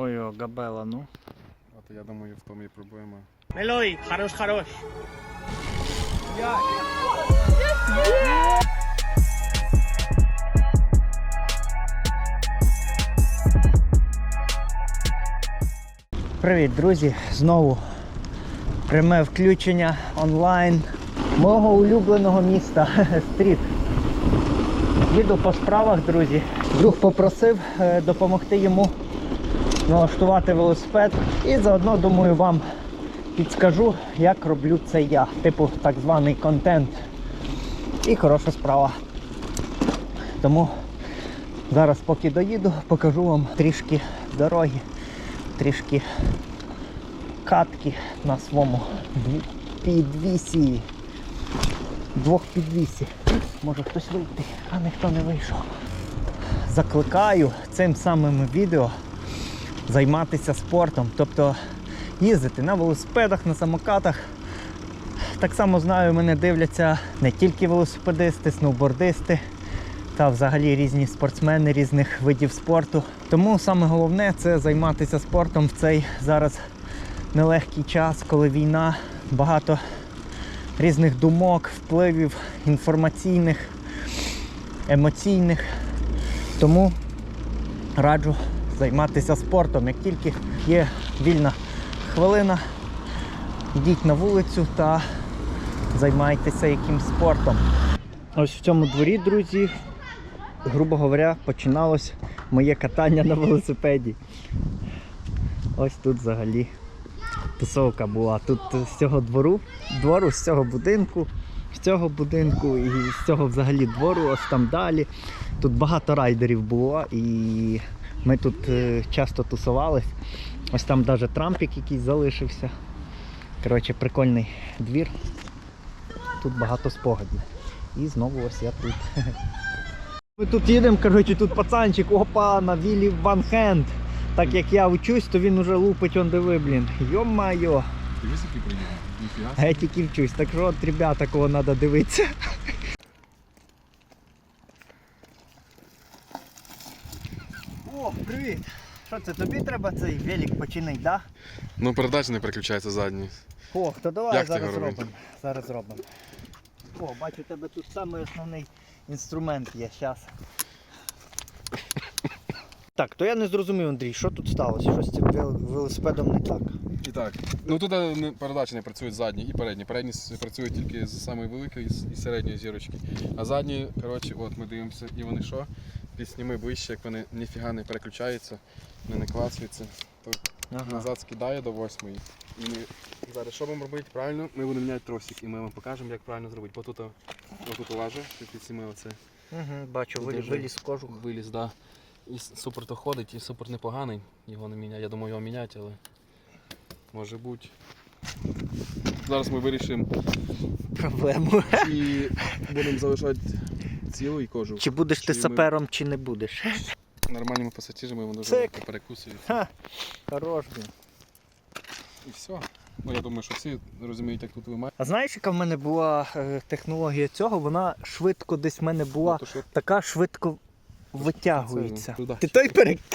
Ой, о, габела, ну. От я думаю, в тому і проблема. Мелой, хорош, хорош. Привіт, друзі! Знову пряме включення онлайн мого улюбленого міста Стріт. Їду по справах, друзі. Друг попросив е, допомогти йому налаштувати велосипед і заодно думаю вам підскажу, як роблю це я. Типу так званий контент. І хороша справа. Тому зараз поки доїду, покажу вам трішки дороги, трішки катки на своєму підвісі. Двох підвісі. Може хтось вийти, а ніхто не вийшов. Закликаю цим самим відео займатися спортом, тобто їздити на велосипедах, на самокатах. Так само знаю, мене дивляться не тільки велосипедисти, сноубордисти та взагалі різні спортсмени різних видів спорту. Тому саме головне це займатися спортом в цей зараз нелегкий час, коли війна, багато різних думок, впливів інформаційних, емоційних. Тому раджу займатися спортом. Як тільки є вільна хвилина, йдіть на вулицю та займайтеся якимсь спортом. Ось в цьому дворі, друзі, грубо говоря, починалось моє катання на велосипеді. Ось тут взагалі тусовка була. Тут з цього двору, двору, з цього будинку, з цього будинку і з цього взагалі двору, ось там далі. Тут багато райдерів було і ми тут е, часто тусувались. Ось там навіть трампік якийсь залишився. Коротше, прикольний двір. Тут багато спогадів. І знову ось я тут. Ми тут їдемо, коротше, тут пацанчик, опа, на вілі Ван Хенд. Так як я вчусь, то він уже лупить он диви, блін. Йо-майо. Ти високі приїхав? А я тільки вчусь, так що от, ребята, кого треба дивитися. О, привіт! Що це тобі треба цей велик починити, да? Ну, передача не переключається задній. О, то давай Як зараз зробимо. Зараз зробимо. О, бачу, у тебе тут самий основний інструмент є. Зараз. Так, то я не зрозумів, Андрій, що тут сталося? Що з цим велосипедом не так? І так. Ну тут передачі не працюють задні і передні. Передні працюють тільки з самої великої і середньої зірочки. А задні, коротше, от ми дивимося, і вони що? Підсніми ближче, як вони ніфіга не переключаються, не наклацуються. То назад скидає до восьмої. І ми зараз що будемо робити? Правильно, ми будемо міняти тросик і ми вам покажемо, як правильно зробити. Бо тут, отут лаже, підсніми оце. Угу, бачу, виліз, виліз кожух. Виліз, да. І супер то ходить, і супер непоганий. Його не міняти. Я думаю, його міняти, але може бути. Зараз ми вирішимо, Проблему. чи будемо залишати цілий кожух. Чи будеш ти сапером, чи не будеш. Нормальними пасатижами воно вже перекусує. Ха, хорош, блін. І все. Ну я думаю, що всі розуміють, як тут вимагати. А знаєш, яка в мене була е, технологія цього? Вона швидко десь в мене була що... така швидко витягується. Це. Ти той перек...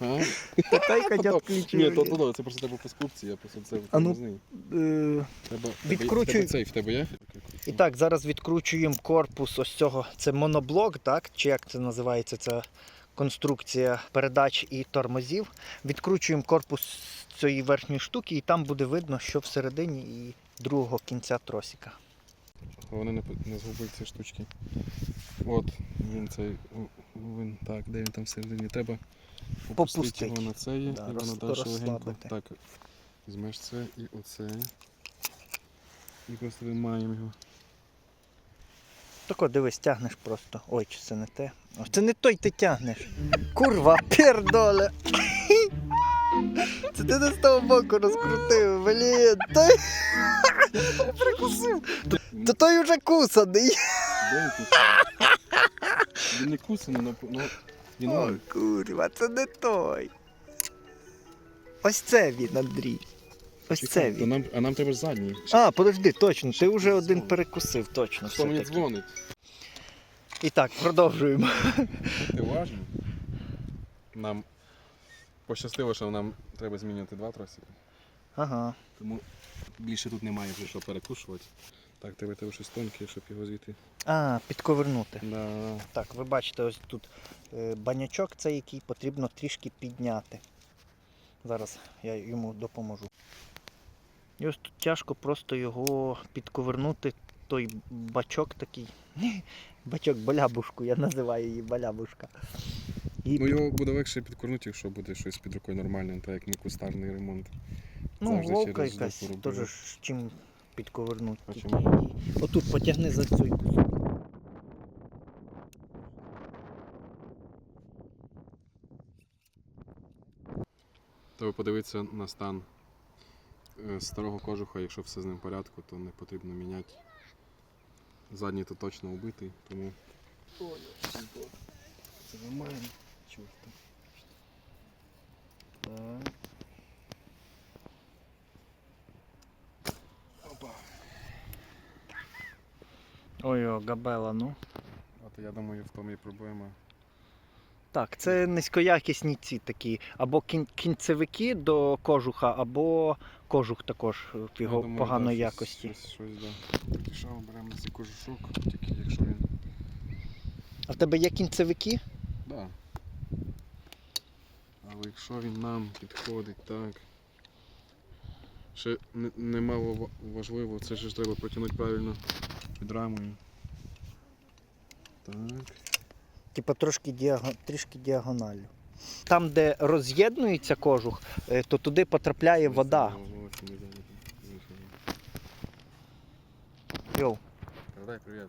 А? Ти той хотів Ні, то туди, це просто тебе по скупці, я просто це ну, не знаю. Е, Треба, відкручуй. Тебе цей в тебе є? І так, зараз відкручуємо корпус ось цього. Це моноблок, так? Чи як це називається? Це конструкція передач і тормозів. Відкручуємо корпус цієї верхньої штуки, і там буде видно, що всередині і другого кінця тросика. Вони не, не згубили ці штучки. От, він цей. Він, так, де він там всередині. Треба попустити його на це є, Да, і воно далі легенько. Так, візьмеш це і оце. І просто виймаємо його. Так от дивись, тягнеш просто. Ой, чи це не те? О, це не той ти тягнеш. Курва, пердоле. Це ти не з того боку розкрутив, блін. Той... Прикусив. То той уже кусаний. Де він кусаний? Він не кусаний, но- ну він Ой, курва, це не той. Ось це він, Андрій. Ось це Чекай, то нам, а нам треба ж задній. А, подожди, точно, ти вже один перекусив, точно. Хто мені все-таки. дзвонить? І так, продовжуємо. Ти уважно. Нам пощастило, що нам треба змінювати два тросики. Ага. Тому більше тут немає вже що перекушувати. Так, тебе треба щось тонке, щоб його звідти. А, підковернути. Да. Так, ви бачите, ось тут е, банячок цей, який потрібно трішки підняти. Зараз я йому допоможу. І ось тут тяжко просто його підковернути, той бачок такий. Бачок балябушку, я називаю її балябушка. І, Ну його буде легше підкорнути, якщо буде щось під рукою нормальне, так як ми кустарний ремонт. ну, завжди вовка через якась, теж ж чим підковернути. А чим? Отут потягни за цей кусок. Треба подивитися на стан старого кожуха, якщо все з ним в порядку, то не потрібно міняти. Задній то точно убитий, тому нормально. Чорта. Так. Опа. Ой, о, габела, ну. От я думаю, в тому і проблема. Так, це низькоякісні ці такі. Або кінцевики до кожуха, або кожух також от його думаю, поганої да, щось- якості. Щось, щось, да. Рішав, беремо цей кожушок, тільки якщо він. А в тебе є кінцевики? Да. Але якщо він нам підходить так. Ще не- немало ва- важливо, це ж треба протягнути правильно під рамою. Так. Типа трошки діаго... трішки діагоналю. Там, де роз'єднується кожух, е, то туди потрапляє вода. Йоу, Передай привіт.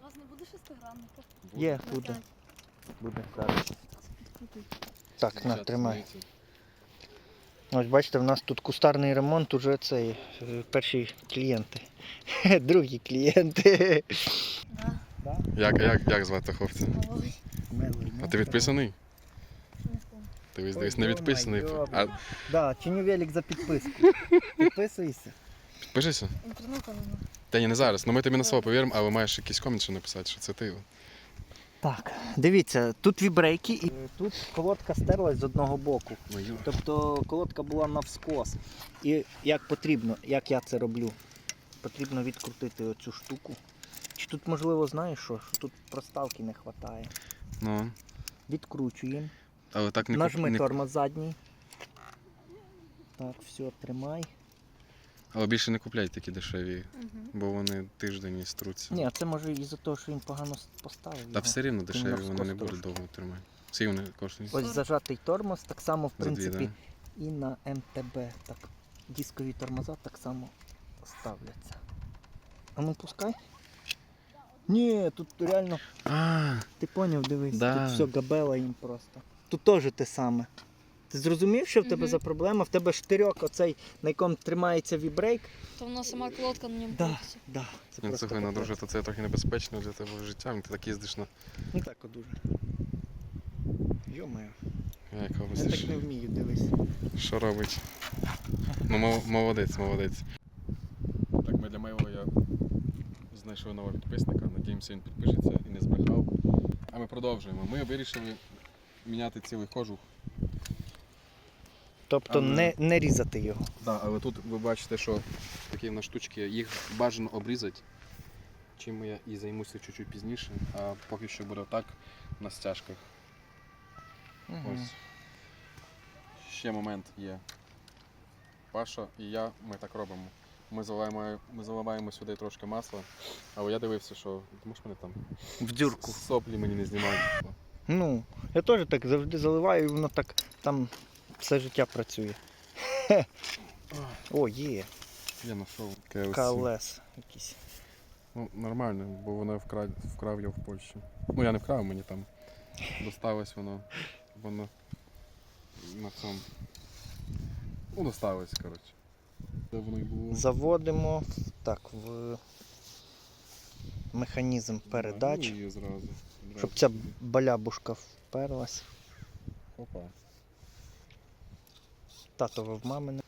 У вас не буде шестигранника? є, буде. Буде зараз. Так, на, тримай. Ось бачите, в нас тут кустарний ремонт, уже цей е, перші клієнти. Другі клієнти. Да. Да? Як, як, як звати хлопця? Ти відписаний? помню. Дивись, не відписаний. А Да, чиню велик за підписку. Підписуйся. підпишися? Та ні, не зараз. Ну ми тобі на слово повіримо, але маєш якийсь комент, що написати, що це ти. Так, дивіться, тут вібрейки і тут колодка стерлась з одного боку. Тобто колодка була навскос. І як потрібно, як я це роблю, потрібно відкрутити оцю штуку. Чи тут можливо знаєш що? Що тут проставки не вистачає. Ну, Відкручуємо. але так не Нажми не... тормоз задній. Так, все, тримай. Але більше не купляй такі дешеві, Угу. бо вони тиждень і струться. Ні, це може із-за того, що він погано поставив. Та його. все рівно дешеві, вони не будуть довго тримати. Скільки вони коштують? Ось зажатий тормоз, так само, в За дві, принципі, да? і на МТБ. Так, дискові тормоза так само ставляться. А ну пускай. Ні, тут реально, А, ти поняв, дивись, Да. тут все габела їм просто. Тут теж те саме. Ти зрозумів, що в тебе Мгм. за проблема? В тебе штирьок, оцей, на якому тримається вібрейк. То вона сама колодка на ньому Да, крутиться. да, це Ні, просто слухай, ну, капець. друже, то це трохи небезпечно для тебе життя, ти так їздиш на Ну так от дуже. Йо-моє, я говориш, так не вмію, дивись. що робить. Ну, мол- молодець, молодець. Так, ми для моєго я знайшов нового підписника, надіємося, він підпишеться і не збрехав. А ми продовжуємо. Ми вирішили міняти цілий кожух. Тобто Але- не, не різати його. Так, але тут ви бачите, що такі в нас штучки, їх бажано обрізати. Чим я і займуся чуть-чуть пізніше, а поки що буде так на стяжках. Мгм. Ось. Ще момент є. Паша і я, ми так робимо. Ми заливаємо, ми заливаємо сюди трошки масла, але я дивився, що ти можеш мене там В дюрку. соплі мені не знімають. Ну, я теж так завжди заливаю, і воно так там все життя працює. О, є. Я знайшов. КЛС якийсь. Ну, нормально, бо воно вкрав, вкрав я в Польщі. Ну я не вкрав, мені там досталось воно. Воно на цьому. Ну, досталось, коротше. Заводимо так, в механізм передач, Да, ну, щоб ця балябушка вперлась. Опа. Татове в мамине.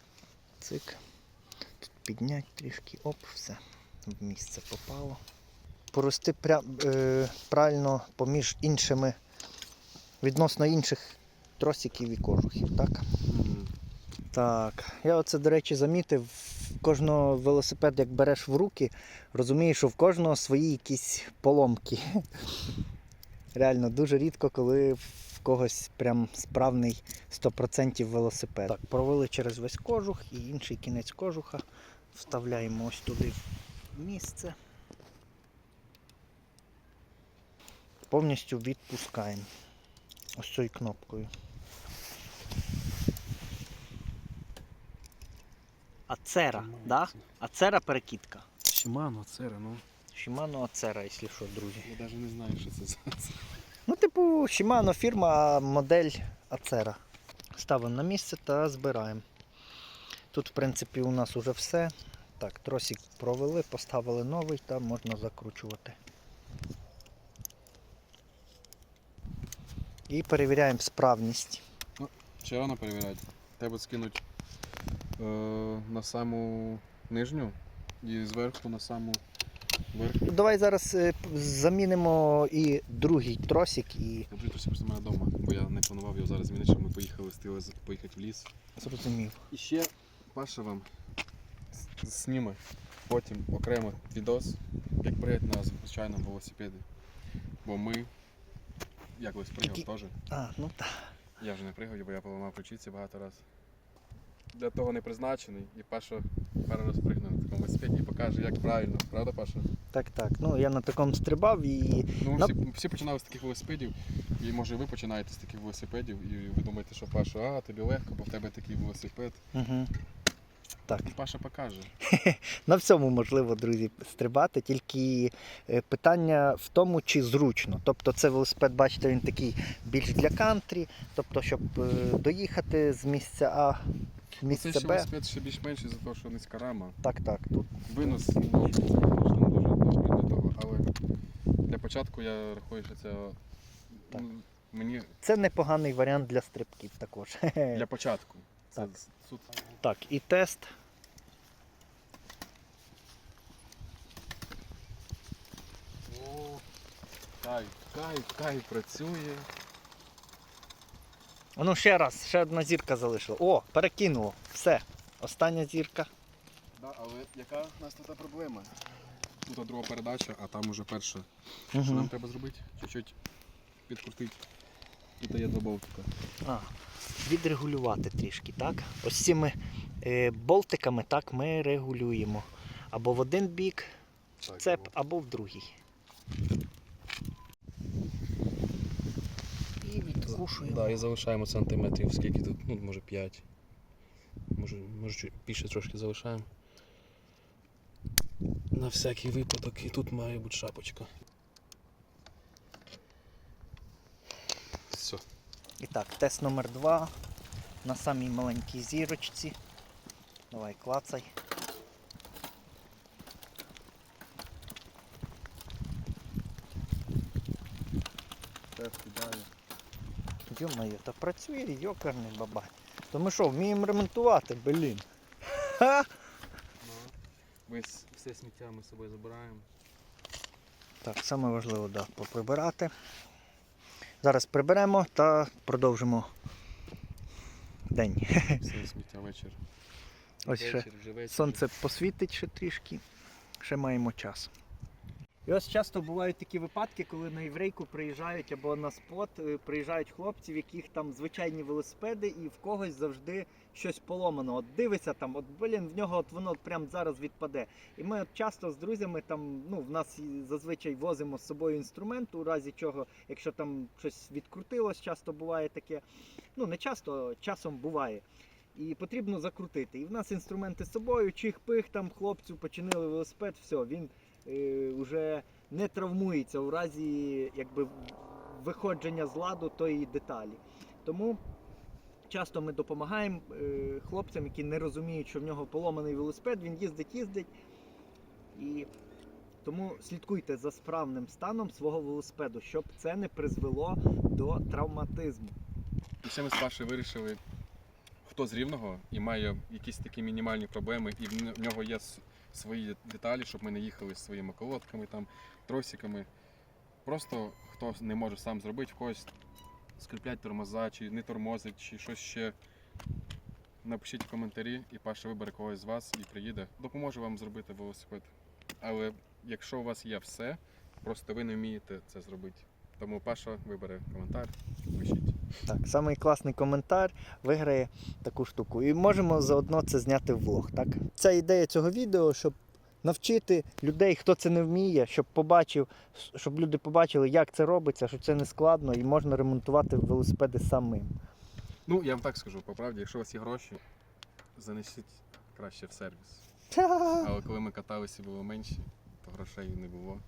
Цик. Тут піднять трішки, оп, все. В місце попало. Порости пря... е, правильно поміж іншими, відносно інших тросиків і кожухів, так? Так, я оце, до речі, замітив, кожного велосипед, як береш в руки, розумієш, що в кожного свої якісь поломки. Реально, дуже рідко, коли в когось прям справний 100% велосипед. Так, провели через весь кожух і інший кінець кожуха. Вставляємо ось туди в місце. Повністю відпускаємо ось цією кнопкою. Ацера, да? Ацера перекидка. Шимано, цера, ну. Shimano Ацера, якщо що, друзі. Я навіть не знаю, що це за. Ацера. Ну, типу, Shimano фірма, модель Ацера. Ставимо на місце та збираємо. Тут, в принципі, у нас уже все. Так, тросик провели, поставили новий та можна закручувати. І перевіряємо справність. Ще рано перевіряти. Тебе скинуть е, на саму нижню і зверху на саму верх. Ну, Давай зараз е, замінимо і другий тросик і Я просто просто в мене вдома, бо я не планував його зараз змінити, щоб ми поїхали стили поїхати в ліс. зрозумів. І ще Паша вам зніме потім окремо відос, як приїхати на звичайному велосипеді. Бо ми, я колись пригав теж. А, ну так. Я вже не пригав, бо я поламав ключиці багато разів. Для того не призначений. І Паша пару раз пригнув на такому велосипеді і покаже, як правильно. Правда, Паша? Так, так. Ну я на такому стрибав і. Ну, На- всі, всі починали з таких велосипедів, і може ви починаєте з таких велосипедів, і ви думаєте, що Паша, а тобі легко, бо в тебе такий велосипед. Угу. Так. Паша покаже. На всьому можливо, друзі, стрибати, тільки е, питання в тому, чи зручно. Тобто це велосипед, бачите, він такий більш для кантрі, тобто, щоб е, доїхати з місця А Це місце ще Б. велосипед ще більш менший за те, що низька рама. Так, так. Тут Винос ну, дуже добрий для того, але для початку я рахую, що це Так. ну, мені це непоганий варіант для стрибків також. для початку. Це Так. суд. Так, і тест. О, кайф, кайф, кайф працює. Ну ще раз, ще одна зірка залишила. О, перекинуло. Все. Остання зірка. Да, але яка у нас тут проблема? Тут друга передача, а там уже перша. Угу. Що нам треба зробити? Чуть-чуть підкрутити. Тут є два болтика. А, відрегулювати трішки, так? Ось цими е, болтиками так ми регулюємо. Або в один бік Так, цеп, або в другий. Відкушуємо. Да, і залишаємо сантиметрів, скільки тут, ну, може 5. Може, може чуть більше трошки залишаємо. На всякий випадок, і тут має бути шапочка. Все. І так, тест номер два на самій маленькій зірочці. Давай, клацай. Йо-моє, та працює йокарний бабай. То ми що, вміємо ремонтувати, блін. Ха! Ми все сміття ми з собою забираємо. Так, саме важливо, да, поприбирати. Зараз приберемо та продовжимо день. Все сміття вечір. Ось вечір, вже вечір. Сонце посвітить ще трішки, ще маємо час. І ось часто бувають такі випадки, коли на єврейку приїжджають або на спот, е, приїжджають хлопці, в яких там звичайні велосипеди, і в когось завжди щось поломано. От дивиться там, от блін, в нього от воно от прямо зараз відпаде. І ми от часто з друзями там, ну, в нас зазвичай возимо з собою інструмент, у разі чого, якщо там щось відкрутилось, часто буває таке. Ну, не часто, часом буває і потрібно закрутити. І в нас інструменти з собою, чих-пих, там хлопцю починили велосипед, все, він вже не травмується у разі якби, виходження з ладу тої деталі. Тому часто ми допомагаємо е, хлопцям, які не розуміють, що в нього поломаний велосипед, він їздить, їздить. І тому слідкуйте за справним станом свого велосипеду, щоб це не призвело до травматизму. І все ми з Пашею вирішили, хто з рівного і має якісь такі мінімальні проблеми, і в нього є свої деталі, щоб ми не їхали з своїми колодками, там, тросиками. Просто хто не може сам зробити, в когось скріплять тормоза, чи не тормозить, чи щось ще. Напишіть в коментарі, і Паша вибере когось з вас і приїде. Допоможе вам зробити велосипед. Але якщо у вас є все, просто ви не вмієте це зробити. Тому Паша вибере коментар, пишіть. Так, самий класний коментар виграє таку штуку. І можемо заодно це зняти в влог. Так? Ця ідея цього відео, щоб навчити людей, хто це не вміє, щоб побачив, щоб люди побачили, як це робиться, що це не складно і можна ремонтувати велосипеди самим. Ну, я вам так скажу, по правді, якщо у вас є гроші, занесіть краще в сервіс. Але коли ми каталися і було менші, то грошей не було.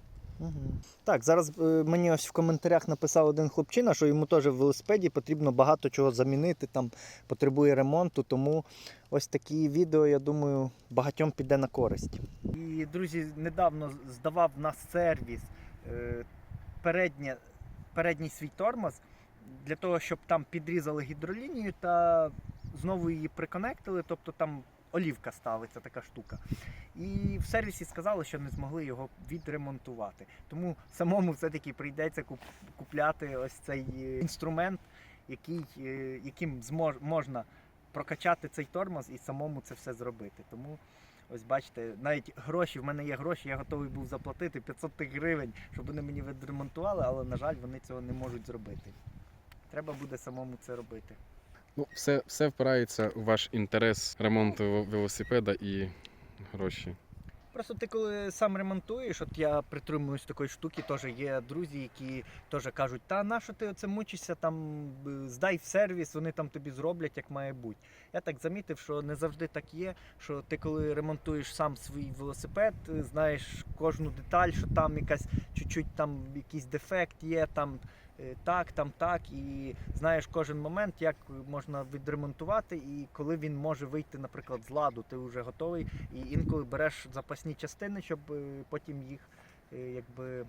Так, зараз е, мені ось в коментарях написав один хлопчина, що йому теж в велосипеді потрібно багато чого замінити, там потребує ремонту, тому ось такі відео, я думаю, багатьом піде на користь. І, друзі, недавно здавав на сервіс е, переднє, передній свій тормоз для того, щоб там підрізали гідролінію та знову її приконектили, тобто там олівка ставиться така штука. І в сервісі сказали, що не змогли його відремонтувати. Тому самому все-таки прийдеться куп- купляти ось цей е, інструмент, який, е, яким змож, можна прокачати цей тормоз і самому це все зробити. Тому ось бачите, навіть гроші, в мене є гроші, я готовий був заплатити 500 гривень, щоб вони мені відремонтували, але, на жаль, вони цього не можуть зробити. Треба буде самому це робити. Ну, все, все впирається у ваш інтерес ремонту велосипеда і гроші. Просто ти коли сам ремонтуєш, от я притримуюсь такої штуки, теж є друзі, які теж кажуть, та на що ти оце мучишся, там е, здай в сервіс, вони там тобі зроблять, як має бути. Я так замітив, що не завжди так є. Що ти коли ремонтуєш сам свій велосипед, е, знаєш кожну деталь, що там якась чуть-чуть там якийсь дефект є, там так, там так, і знаєш кожен момент, як можна відремонтувати, і коли він може вийти, наприклад, з ладу, ти вже готовий і інколи береш запасні частини, щоб е, потім їх е, якби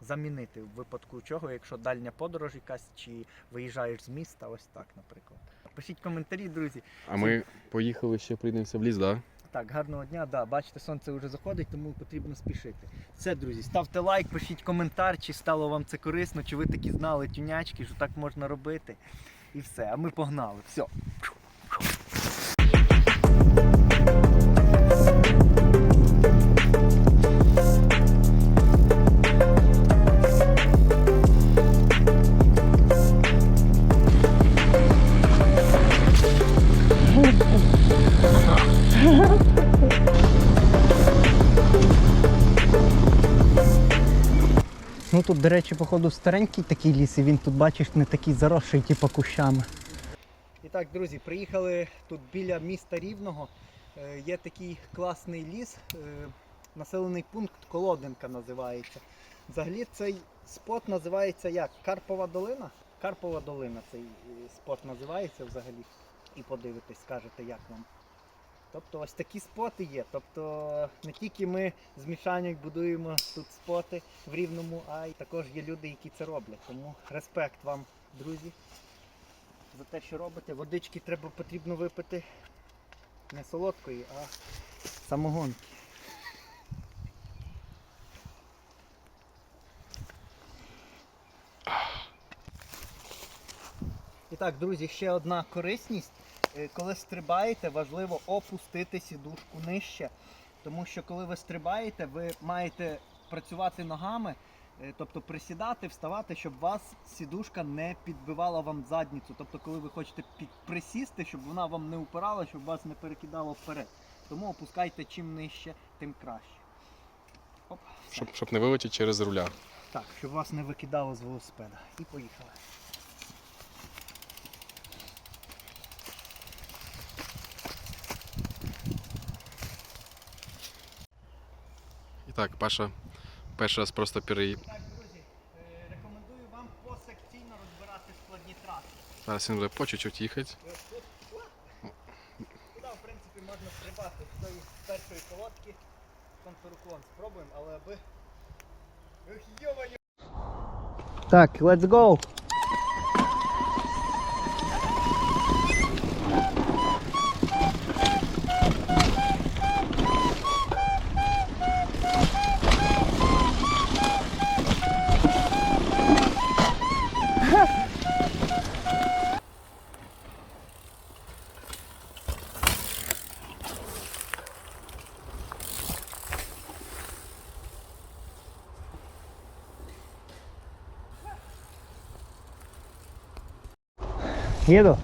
замінити в випадку чого, якщо дальня подорож якась, чи виїжджаєш з міста, ось так, наприклад. Пишіть коментарі, друзі. А ми поїхали ще прийдемося в ліс, так? Да? Так, гарного дня. Да, бачите, сонце вже заходить, тому потрібно спішити. Все, друзі, ставте лайк, пишіть коментар, чи стало вам це корисно, чи ви такі знали тюнячки, що так можна робити. І все. А ми погнали. Все. Ну тут, до речі, походу старенький такий ліс, і він тут, бачиш, не такий заросший, типу кущами. І так, друзі, приїхали тут біля міста Рівного. Е, Є такий класний ліс, е, населений пункт Колоденка називається. Взагалі цей спот називається як? Карпова долина? Карпова долина цей е, спот називається взагалі. І подивитесь, скажете, як вам. Тобто ось такі споти є. Тобто не тільки ми з Мішаньок будуємо тут споти в Рівному, а й також є люди, які це роблять. Тому респект вам, друзі, за те, що робите. Водички треба потрібно випити не солодкої, а самогонки. І так, друзі, ще одна корисність. Е, Коли стрибаєте, важливо опустити сідушку нижче. Тому що коли ви стрибаєте, ви маєте працювати ногами, е, тобто присідати, вставати, щоб вас сідушка не підбивала вам задницю. Тобто, коли ви хочете присісти, щоб вона вам не упирала, щоб вас не перекидало вперед. Тому опускайте чим нижче, тим краще. Оп. Щоб, щоб не вилетіти через руля. Так, щоб вас не викидало з велосипеда. І поїхали. Так, Паша перший раз просто переї... Так, друзі, е, рекомендую вам посекційно розбирати складні траси. Зараз він буде по чуть-чуть їхати. Туди, в принципі, можна стрибати з тої першої колодки. Контуруклон спробуємо, але аби. Йо-моє! Так, let's go! Їду.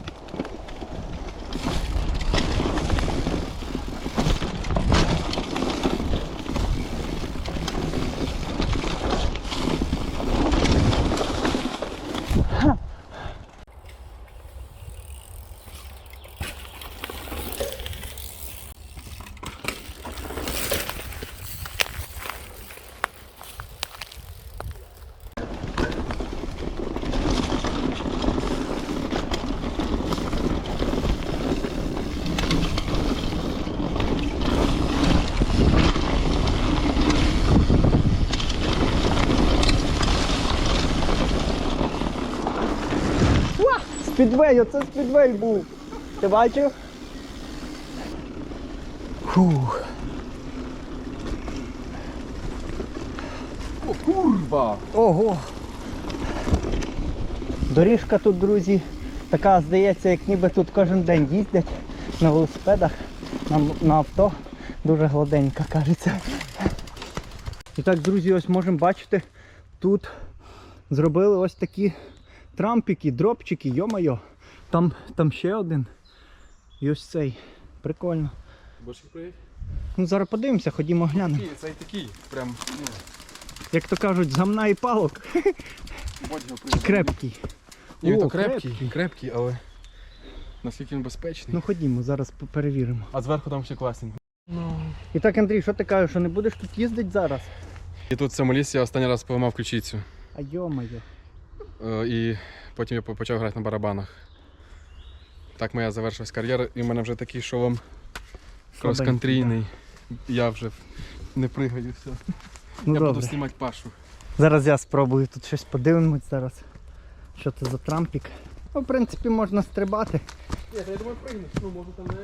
Спідвей, оце спідвей був. Ти бачив? Фух. О, курва! Ого. Доріжка тут, друзі, така здається, як ніби тут кожен день їздять на велосипедах, на, на авто. Дуже гладенька, кажеться. І так, друзі, ось можемо бачити, тут зробили ось такі трампики, дропчики, йо-моє. Там, там ще один. І ось цей. Прикольно. Бачиш, приїдь? Ну зараз подивимося, ходімо глянемо. Цей такий, прям, ну, Як то кажуть, з гамна і палок. бодь його приїзд. Крепкий. Ні, О, то крепкий, крепкий. крепкий, але наскільки він безпечний. Ну ходімо, зараз перевіримо. А зверху там ще класний. І так, Андрій, що ти кажеш, що не будеш тут їздити зараз? І тут в цьому лісі я останній раз поламав ключицю. А йо-моє. Е, І потім я почав грати на барабанах. Так моя завершилась кар'єра, і в мене вже такий шолом крос-кантрійний. Я вже не пригаю все. Ну, я добре. буду знімати Пашу. Зараз я спробую тут щось подивимось зараз. Що це за трампік? Ну, в принципі, можна стрибати. Ні, я думаю, пригнеш, ну можу там не,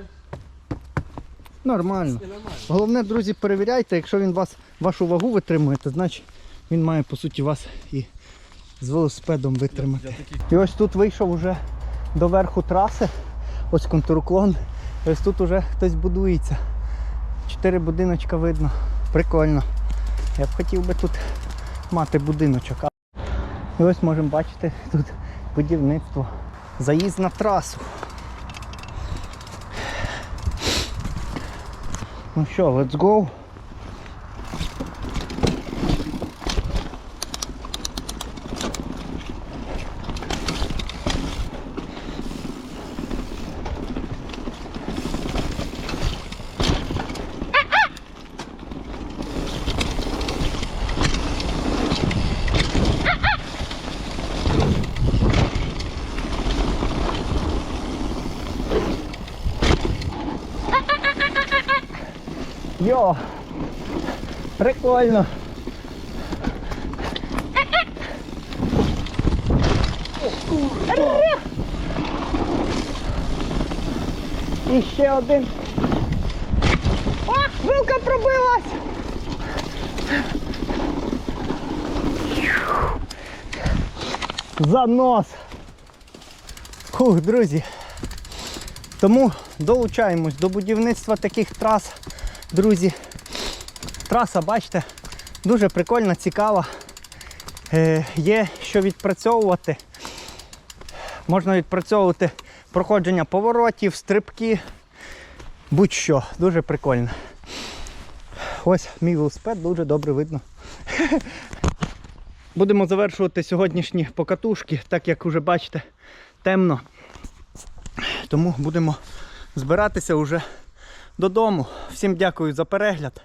Нормально. нормально. Головне, друзі, перевіряйте, якщо він вас, вашу вагу витримує, то значить він має по суті вас і з велосипедом витримати. І ось тут вийшов уже до верху траси, ось контуруклон. І ось тут уже хтось будується. Чотири будиночка видно. Прикольно. Я б хотів би тут мати будиночок. І ось можемо бачити тут будівництво. Заїзд на трасу. Ну що, let's go. Йо! Прикольно! І ще один. О, вилка пробилась! Занос! Хух, друзі. Тому долучаємось до будівництва таких трас, друзі. Траса, бачите, дуже прикольна, цікава. Е, є що відпрацьовувати. Можна відпрацьовувати проходження поворотів, стрибки, будь-що. Дуже прикольно. Ось мій велосипед дуже добре видно. Будемо завершувати сьогоднішні покатушки, так як вже бачите, темно. Тому будемо збиратися вже додому. Всім дякую за перегляд.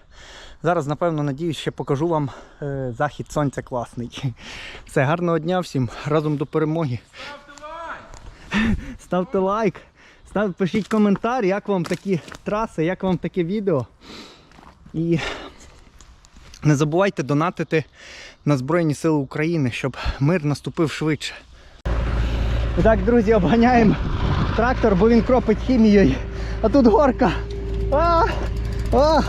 Зараз, напевно, надіюсь, ще покажу вам е, захід сонця класний. Все, гарного дня всім, разом до перемоги. Ставте лайк, став, пишіть коментар, як вам такі траси, як вам таке відео. І не забувайте донатити на Збройні Сили України, щоб мир наступив швидше. І так, друзі, обганяємо трактор, бо він кропить хімією. А тут горка. А, а,